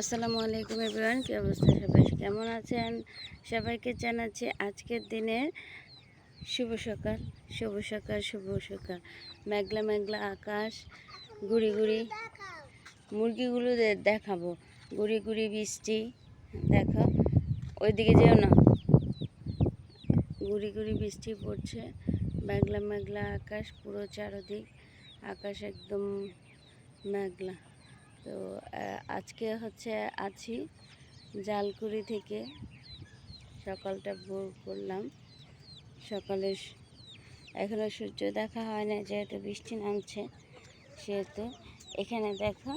আসসালামু আলাইকুম এভরিওয়ান, কী অবস্থা? সবাই কেমন আছেন? সবাইকে জানাচ্ছি আজকের দিনের শুভ সকাল শুভ সকাল শুভ সকাল। মেঘলা মেঘলা আকাশ, গুড়ি গুড়ি। মুরগিগুলো দেখাবো। গুড়ি গুড়ি বৃষ্টি, দেখো। ওইদিকে যেও না। গুড়ি গুড়ি বৃষ্টি পড়ছে। মেঘলা মেঘলা আকাশ, পুরো চারদিক আকাশ একদম মেঘলা। তো আজকে হচ্ছে আছি জালকুড়ি থেকে। সকালটা ভোর করলাম। সকালে স- এখনও সূর্য দেখা হয় না যেহেতু বৃষ্টি নামছে, সেহেতু এখানে দেখো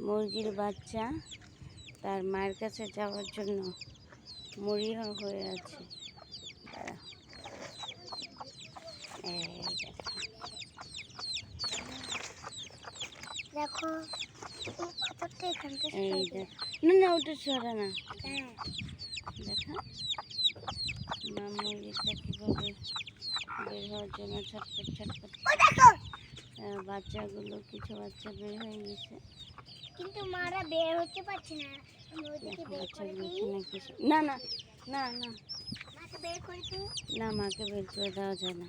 মুরগির বাচ্চা, তার মায়ের কাছে যাওয়ার জন্য মরিয়া হয়ে আছে। দেখো। এই না না ওটা না। দেখা। কীভাবে বের হওয়ার জন্য ছটপট ছটপট বাচ্চাগুলো কিছু বাচ্চা বের হয়ে গেছে। কিন্তু মারা বের হতে পারছে না। কিছু না না না না। মাকে বের করে না মাকে বের করে দেওয়া যায় না।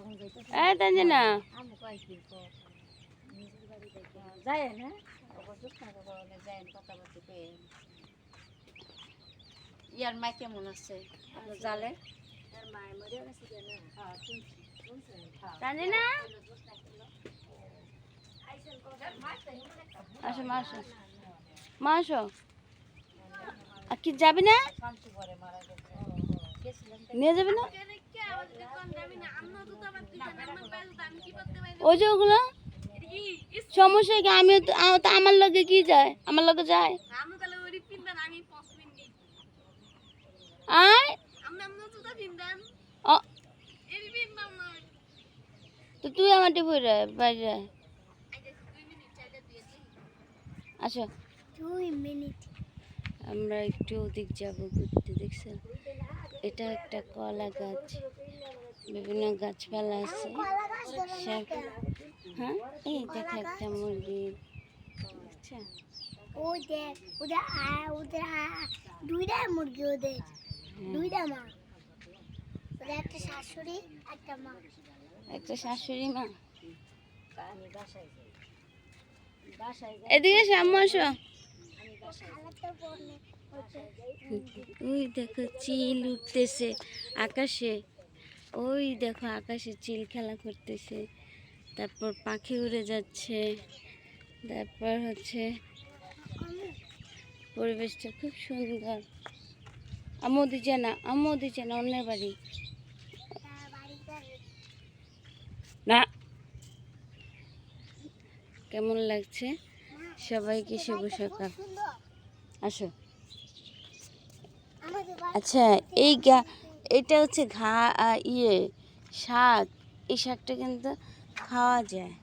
এই তাঞ্জিনা যায় না ইয়ার মা কেমন আছে? জালে? তাঞ্জিনা আসো মা আসো। মা আসো। আর কি যাবি না? নিয়ে যাবি না? ওই যে ওগুলো? সমস্যা কি? আমিও তো আমার লগে কি যায়? আমার লগে যায়? আয় তো তুই আমার টিপুর বাইরে মিনিট। আমরা একটু ওদিক যাব ঘুরতে দেখছেন? এটা একটা কলা গাছ। বিভিন্ন গাছপালা আছে। হ্যাঁ? এই দেখ একটা মুরগি। আচ্ছা। দুইটা মুরগি হ্যাঁ। দুইটা মা। একটা শাশুড়ি মা। এদিকে ওই দেখো চিল উঠতেছে আকাশে। ওই দেখো আকাশে চিল খেলা করতেছে। তারপর পাখি উড়ে যাচ্ছে। তারপর হচ্ছে পরিবেশটা খুব সুন্দর। আম্মু দিচ্ছে না আম্মু দিচ্ছে না, অন্যের বাড়ি। না। কেমন লাগছে? সবাইকে শুভ সকাল। আসো। আচ্ছা এই গা এটা হচ্ছে ঘা ইয়ে শাক। এই শাকটা কিন্তু খাওয়া যায়।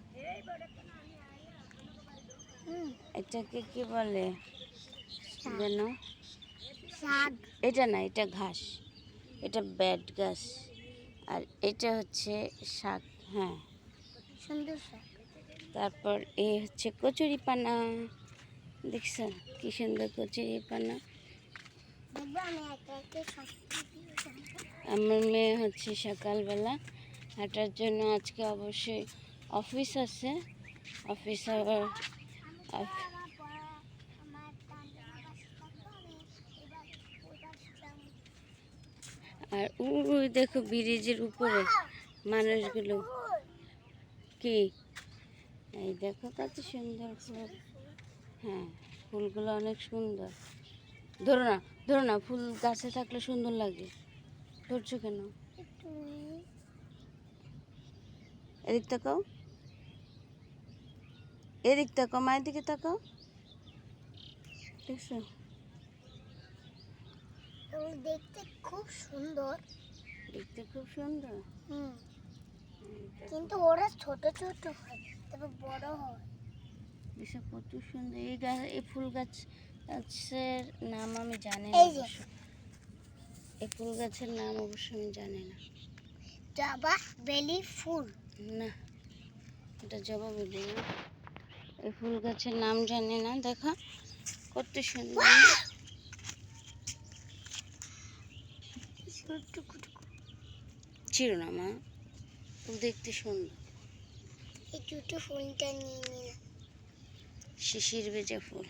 এটাকে কি বলে? যেন? শাক। এটা না এটা ঘাস। এটা ব্যাট ঘাস। আর এটা হচ্ছে শাক হ্যাঁ। সুন্দর শাক। তারপর এ হচ্ছে কচুরি পানা দেখছ? কি সুন্দর কচুরি পানা দেখব আমি একটা একটা শাক আমার মেয়ে হচ্ছে সকালবেলা। হাঁটার জন্য আজকে অবশ্যই অফিস আছে। অফিস আবার আর ওই দেখো ব্রিজের উপরে মানুষগুলো কি? এই দেখো কত সুন্দর ফুল। হ্যাঁ ফুলগুলো অনেক সুন্দর। ধরো না ধরো না ফুল গাছে থাকলে সুন্দর লাগে। ধরছো কেন? এদিক তাকাও। এদিক তাকাও মায়ের দিকে তাকাও। দেখছ? দেখতে খুব সুন্দর। দেখতে খুব সুন্দর। হুম। কিন্তু ওরা ছোট ছোট হয় তবে বড় হয়। এসব প্রচুর সুন্দর। এই গাছ এই ফুল গাছ গাছের নাম আমি জানি না এই যে। অবশ্য। এই ফুল গাছের নাম অবশ্য আমি জানি না। জবা বেলি ফুল। না এটা জবা বেলি না। এই ফুল গাছের নাম জানি না দেখা। কত সুন্দর। ছিল না মা। দেখতে সুন্দর। এই দুটো ফুলটা নিয়ে নিলাম শিশির ভেজা ফুল।